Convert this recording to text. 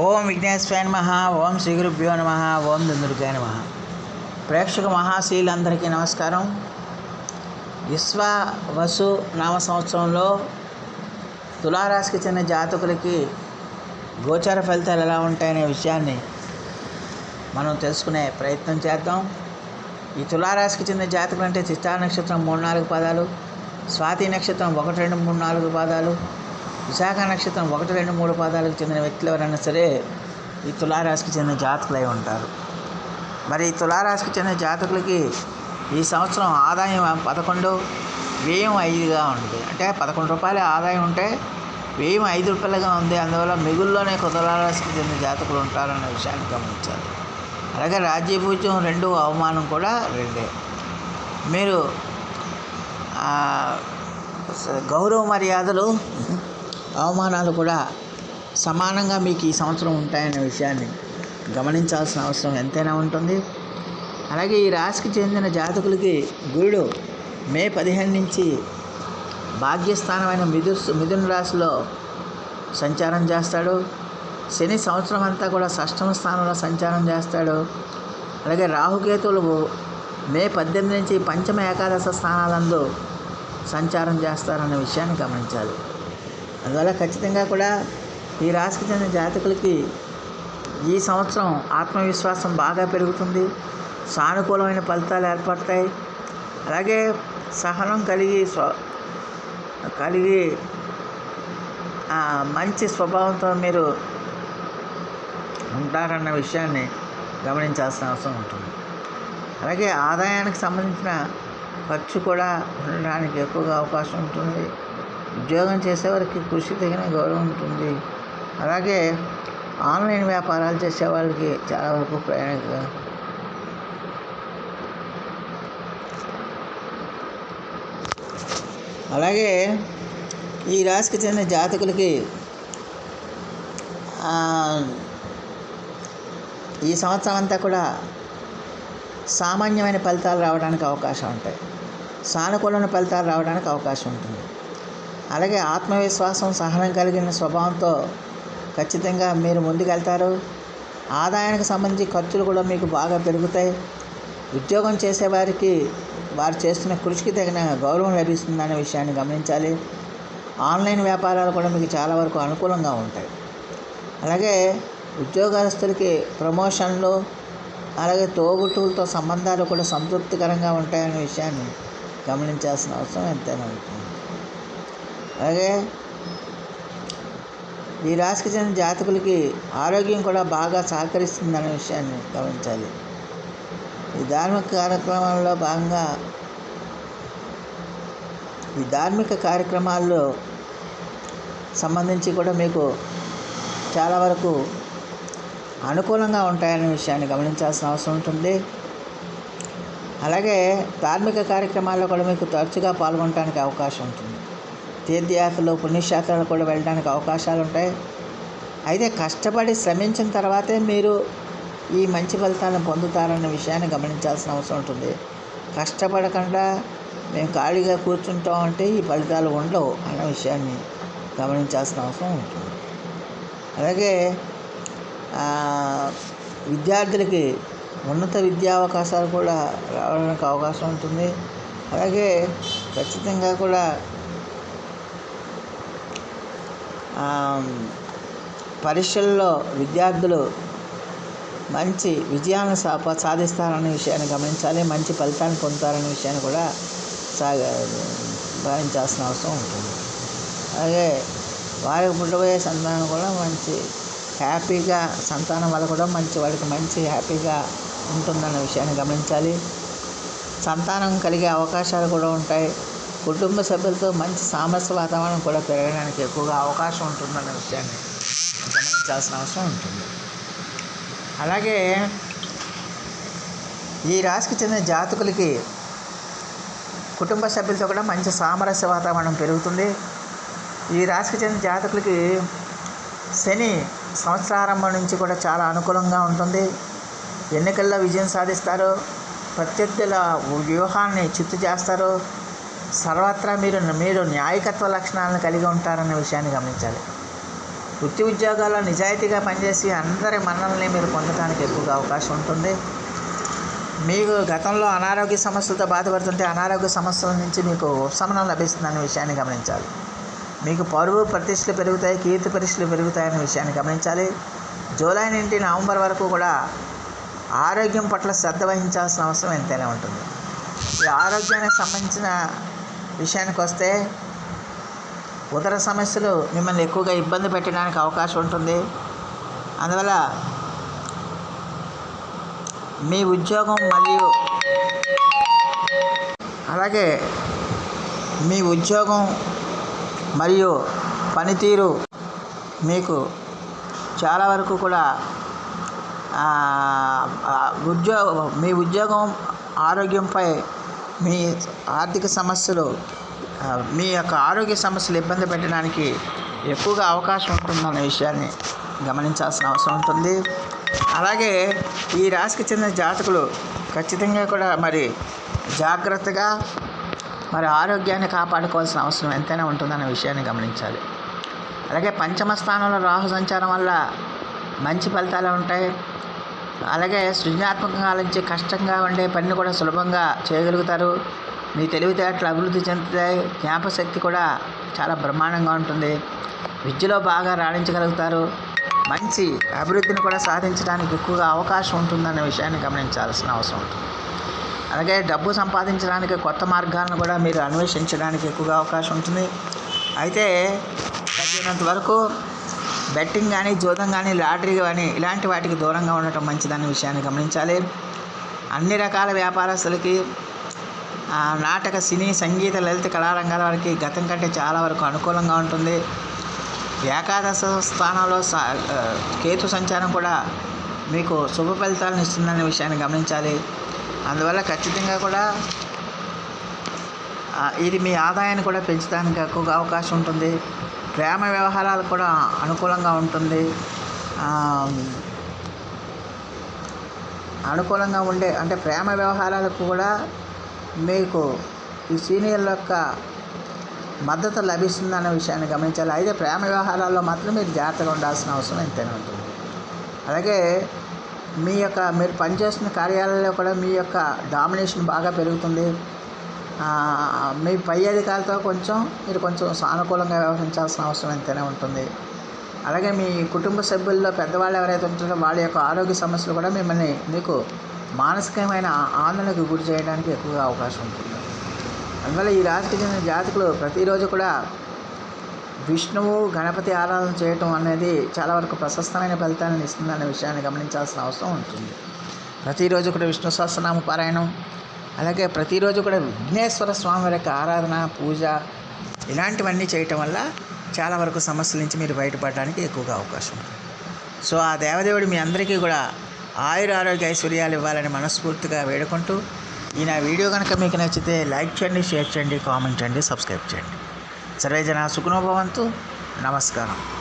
ఓం విఘ్నేశ్వరాయ నమ ఓం శ్రీ గురుభ్యో నమ ఓం దుందుడికాయ నమ. ప్రేక్షక మహాశీలందరికీ నమస్కారం. విశ్వ వసు నామ సంవత్సరంలో తులారాశికి చెందిన జాతకులకి గోచార ఫలితాలు ఎలా ఉంటాయనే విషయాన్ని మనం తెలుసుకునే ప్రయత్నం చేద్దాం. ఈ తులారాశికి చెందిన జాతకులు అంటే చిత్తా నక్షత్రం మూడు నాలుగు పాదాలు స్వాతి నక్షత్రం ఒకటి రెండు మూడు నాలుగు పాదాలు విశాఖ నక్షత్రం ఒకటి రెండు మూడు పాదాలకు చెందిన వ్యక్తులు ఎవరైనా సరే ఈ తులారాశికి చెందిన జాతకులై ఉంటారు. మరి ఈ తులారాశికి చెందిన జాతకులకి ఈ సంవత్సరం ఆదాయం పదకొండు వ్యయం ఐదుగా ఉంది. అంటే పదకొండు రూపాయల ఆదాయం ఉంటే వ్యయం ఐదు రూపాయలుగా ఉంది. అందువల్ల మిగుల్లోనే తులారాశికి చెందిన జాతకులు ఉంటారన్న విషయాన్ని గమనించాలి. అలాగే రాజ్యభూజ్యం రెండు అవమానం కూడా రెండే. మీరు గౌరవ మర్యాదలు అవమానాలు కూడా సమానంగా మీకు ఈ సంవత్సరం ఉంటాయనే విషయాన్ని గమనించాల్సిన అవసరం ఎంతైనా ఉంటుంది. అలాగే ఈ రాశికి చెందిన జాతకులకి గురుడు మే పదిహేను నుంచి భాగ్యస్థానమైన మిథు మిథున రాశిలో సంచారం చేస్తాడు. శని సంవత్సరం అంతా కూడా షష్టమ స్థానంలో సంచారం చేస్తాడు. అలాగే రాహుకేతువులు మే పద్దెనిమిది నుంచి పంచమ ఏకాదశ స్థానాలందు సంచారం చేస్తారన్న విషయాన్ని గమనించాలి. అందువల్ల ఖచ్చితంగా కూడా ఈ రాశికి చెందిన జాతకులకి ఈ సంవత్సరం ఆత్మవిశ్వాసం బాగా పెరుగుతుంది. సానుకూలమైన ఫలితాలు ఏర్పడతాయి. అలాగే సహనం కలిగి స్వ కలిగి మంచి స్వభావంతో మీరు ఉంటారన్న విషయాన్ని గమనించాల్సిన అవసరం ఉంటుంది. అలాగే ఆదాయానికి సంబంధించిన ఖర్చు కూడా ఉండడానికి ఎక్కువగా అవకాశం ఉంటుంది. ఉద్యోగం చేసేవారికి కృషి తగిన గౌరవం ఉంటుంది. అలాగే ఆన్లైన్ వ్యాపారాలు చేసే వాళ్ళకి చాలా వరకు ప్రయాణ అలాగే ఈ రాశికి చెందిన జాతకులకి ఈ సంవత్సరం అంతా కూడా సామాన్యమైన ఫలితాలు రావడానికి అవకాశం ఉంటాయి. సానుకూలమైన ఫలితాలు రావడానికి అవకాశం ఉంటుంది. అలాగే ఆత్మవిశ్వాసం సహనం కలిగిన స్వభావంతో ఖచ్చితంగా మీరు ముందుకెళ్తారు. ఆదాయానికి సంబంధించి ఖర్చులు కూడా మీకు బాగా పెరుగుతాయి. ఉద్యోగం చేసేవారికి వారు చేస్తున్న కృషికి తగిన గౌరవం లభిస్తుందనే విషయాన్ని గమనించాలి. ఆన్లైన్ వ్యాపారాలు కూడా మీకు చాలా వరకు అనుకూలంగా ఉంటాయి. అలాగే ఉద్యోగస్తులకి ప్రమోషన్లు అలాగే తోబుట్టువులతో సంబంధాలు కూడా సంతృప్తికరంగా ఉంటాయనే విషయాన్ని గమనించాల్సిన అవసరం ఎంతైనా ఉంటుంది. అలాగే ఈ రాశికి చెందిన జాతకులకి ఆరోగ్యం కూడా బాగా సహకరిస్తుందన్న విషయాన్ని గమనించాలి. ఈ ధార్మిక కార్యక్రమాల్లో భాగంగా ఈ ధార్మిక కార్యక్రమాల్లో సంబంధించి కూడా మీకు చాలా వరకు అనుకూలంగా ఉంటాయనే విషయాన్ని గమనించాల్సిన అవసరం ఉంటుంది. అలాగే ధార్మిక కార్యక్రమాల్లో కూడా మీకు తరచుగా పాల్గొనడానికి అవకాశం ఉంటుంది. తీర్థయాత్రలు పుణ్యక్షేత్రాలు కూడా వెళ్ళడానికి అవకాశాలు ఉంటాయి అయితే కష్టపడి శ్రమించిన తర్వాతే మీరు ఈ మంచి ఫలితాలను పొందుతారన్న విషయాన్ని గమనించాల్సిన అవసరం ఉంటుంది. కష్టపడకుండా మేము ఖాళీగా కూర్చుంటాం అంటే ఈ ఫలితాలు ఉండవు అన్న విషయాన్ని గమనించాల్సిన అవసరం ఉంటుంది. అలాగే విద్యార్థులకి ఉన్నత విద్యా అవకాశాలు కూడా రావడానికి అవకాశం ఉంటుంది. అలాగే ఖచ్చితంగా కూడా ఆ, పరీక్షల్లో విద్యార్థులు మంచి విజయాలను సా సాధిస్తారనే విషయాన్ని గమనించాలి మంచి ఫలితాన్ని పొందుతారనే విషయాన్ని కూడా సాగ భావించాల్సిన అవసరం ఉంటుంది. అలాగే వారికి పుట్టబోయే సంతానం కూడా మంచి హ్యాపీగా సంతానం వల్ల కూడా మంచి వాడికి మంచి హ్యాపీగా ఉంటుందన్న విషయాన్ని గమనించాలి. సంతానం కలిగే అవకాశాలు కూడా ఉంటాయి. కుటుంబ సభ్యులతో మంచి సామరస్య వాతావరణం కూడా పెరగడానికి ఎక్కువగా అవకాశం ఉంటుందన్న విషయాన్ని గమనించాల్సిన అవసరం ఉంటుంది. అలాగే ఈ రాశికి చెందిన జాతకులకి కుటుంబ సభ్యులతో కూడా మంచి సామరస్య వాతావరణం పెరుగుతుంది. ఈ రాశికి చెందిన జాతకులకి శని సంవత్సరారంభం నుంచి కూడా చాలా అనుకూలంగా ఉంటుంది. ఎన్నికల్లో విజయం సాధిస్తారు. ప్రత్యర్థుల వ్యూహాన్ని చిత్తు చేస్తారు. సర్వత్రా మీరు మీరు న్యాయకత్వ లక్షణాలను కలిగి ఉంటారన్న విషయాన్ని గమనించాలి. వృత్తి ఉద్యోగాల్లో నిజాయితీగా పనిచేసి అందరి మన్నల్ని మీరు పొందడానికి ఎక్కువగా అవకాశం ఉంటుంది. మీకు గతంలో అనారోగ్య సమస్యలతో బాధపడుతుంటే అనారోగ్య సమస్యల నుంచి మీకు ఉపశమనం లభిస్తుందనే విషయాన్ని గమనించాలి. మీకు పరువు ప్రతిష్టలు పెరుగుతాయి కీర్తి పరీక్షలు పెరుగుతాయనే విషయాన్ని గమనించాలి. జూలై నుండి నవంబర్ వరకు కూడా ఆరోగ్యం పట్ల శ్రద్ధ వహించాల్సిన అవసరం ఎంతైనా ఉంటుంది. ఈ ఆరోగ్యానికి సంబంధించిన విషయానికి వస్తే ఉదర సమస్యలు మిమ్మల్ని ఎక్కువగా ఇబ్బంది పెట్టడానికి అవకాశం ఉంటుంది. అందువల్ల మీ ఉద్యోగం మరియు అలాగే మీ ఉద్యోగం మరియు పనితీరు మీకు చాలా వరకు కూడా ఉద్యోగ మీ ఉద్యోగం ఆరోగ్యంపై మీ ఆర్థిక సమస్యలు మీ యొక్క ఆరోగ్య సమస్యలు ఇబ్బంది పెట్టడానికి ఎక్కువగా అవకాశం ఉంటుందన్న విషయాన్ని గమనించాల్సిన అవసరం ఉంటుంది. అలాగే ఈ రాశికి చెందిన జాతకులు ఖచ్చితంగా కూడా మరి జాగ్రత్తగా మరి ఆరోగ్యాన్ని కాపాడుకోవాల్సిన అవసరం ఎంతైనా ఉంటుందన్న విషయాన్ని గమనించాలి. అలాగే పంచమ స్థానంలో రాహు సంచారం వల్ల మంచి ఫలితాలు ఉంటాయి. అలాగే సృజనాత్మకంగా ఆలోచించే కష్టంగా ఉండే పనిని కూడా సులభంగా చేయగలుగుతారు. మీ తెలివితేటలు అభివృద్ధి చెందుతాయి. జ్ఞాపశక్తి కూడా చాలా బ్రహ్మాండంగా ఉంటుంది. విద్యలో బాగా రాణించగలుగుతారు. మంచి అభివృద్ధిని కూడా సాధించడానికి ఎక్కువగా అవకాశం ఉంటుందనే విషయాన్ని గమనించాల్సిన అవసరం ఉంటుంది. అలాగే డబ్బు సంపాదించడానికి కొత్త మార్గాలను కూడా మీరు అన్వేషించడానికి ఎక్కువగా అవకాశం ఉంటుంది. అయితే తగినంత వరకు బెట్టింగ్ కానీ జూదం కానీ లాటరీ కానీ ఇలాంటి వాటికి దూరంగా ఉండటం మంచిదనే విషయాన్ని గమనించాలి. అన్ని రకాల వ్యాపారస్తులకి నాటక సినీ సంగీత లలిత కళారంగాల వారికి గతం కంటే చాలా వరకు అనుకూలంగా ఉంటుంది. ఏకాదశ స్థానంలో సా- కేతు సంచారం కూడా మీకు శుభ ఫలితాలను ఇస్తుందనే విషయాన్ని గమనించాలి. అందువల్ల ఖచ్చితంగా కూడా ఇది మీ ఆదాయాన్ని కూడా పెంచడానికి ఎక్కువగా అవకాశం ఉంటుంది. ప్రేమ వ్యవహారాలు కూడా అనుకూలంగా ఉంటుంది. అనుకూలంగా ఉండే అంటే ప్రేమ వ్యవహారాలకు కూడా మీకు ఈ సీనియర్ల యొక్క మద్దతు లభిస్తుందన్న విషయాన్ని గమనించాలి. అయితే ప్రేమ వ్యవహారాల్లో మాత్రం మీరు జాగ్రత్తగా ఉండాల్సిన అవసరం ఎంతైనా ఉంటుంది. అలాగే మీ యొక్క మీరు పనిచేస్తున్న కార్యాలయంలో కూడా మీ యొక్క డామినేషన్ బాగా పెరుగుతుంది. మీ పై అధికారితో కొంచెం మీరు కొంచెం సానుకూలంగా వ్యవహరించాల్సిన అవసరం ఎంతైనా ఉంటుంది. అలాగే మీ కుటుంబ సభ్యుల్లో పెద్దవాళ్ళు ఎవరైతే ఉంటారో వాళ్ళ యొక్క ఆరోగ్య సమస్యలు కూడా మిమ్మల్ని మీకు మానసికమైన ఆందోళనకు గురి చేయడానికి ఎక్కువగా అవకాశం ఉంటుంది. అందువల్ల ఈ రాశికి చెందిన జాతకులు ప్రతిరోజు కూడా విష్ణువు గణపతి ఆరాధన చేయటం అనేది చాలా వరకు ప్రశస్తమైన ఫలితాలను ఇస్తుందనే విషయాన్ని గమనించాల్సిన అవసరం ఉంటుంది. ప్రతిరోజు కూడా విష్ణు సహస్రనామ పారాయణం అలాగే ప్రతిరోజు కూడా విఘ్నేశ్వర స్వామి వారి యొక్క ఆరాధన పూజ ఇలాంటివన్నీ చేయటం వల్ల చాలా వరకు సమస్యల నుంచి మీరు బయటపడడానికి ఎక్కువగా అవకాశం ఉంటుంది. సో ఆ దేవదేవుడు మీ అందరికీ కూడా ఆయుర ఆరోగ్య ఐశ్వర్యాలు ఇవ్వాలని మనస్ఫూర్తిగా వేడుకుంటూ ఈ నా వీడియో కనుక మీకు నచ్చితే లైక్ చేయండి షేర్ చేయండి కామెంట్ చేయండి సబ్స్క్రైబ్ చేయండి. సర్వే జన సుఖనోభవంతు నమస్కారం.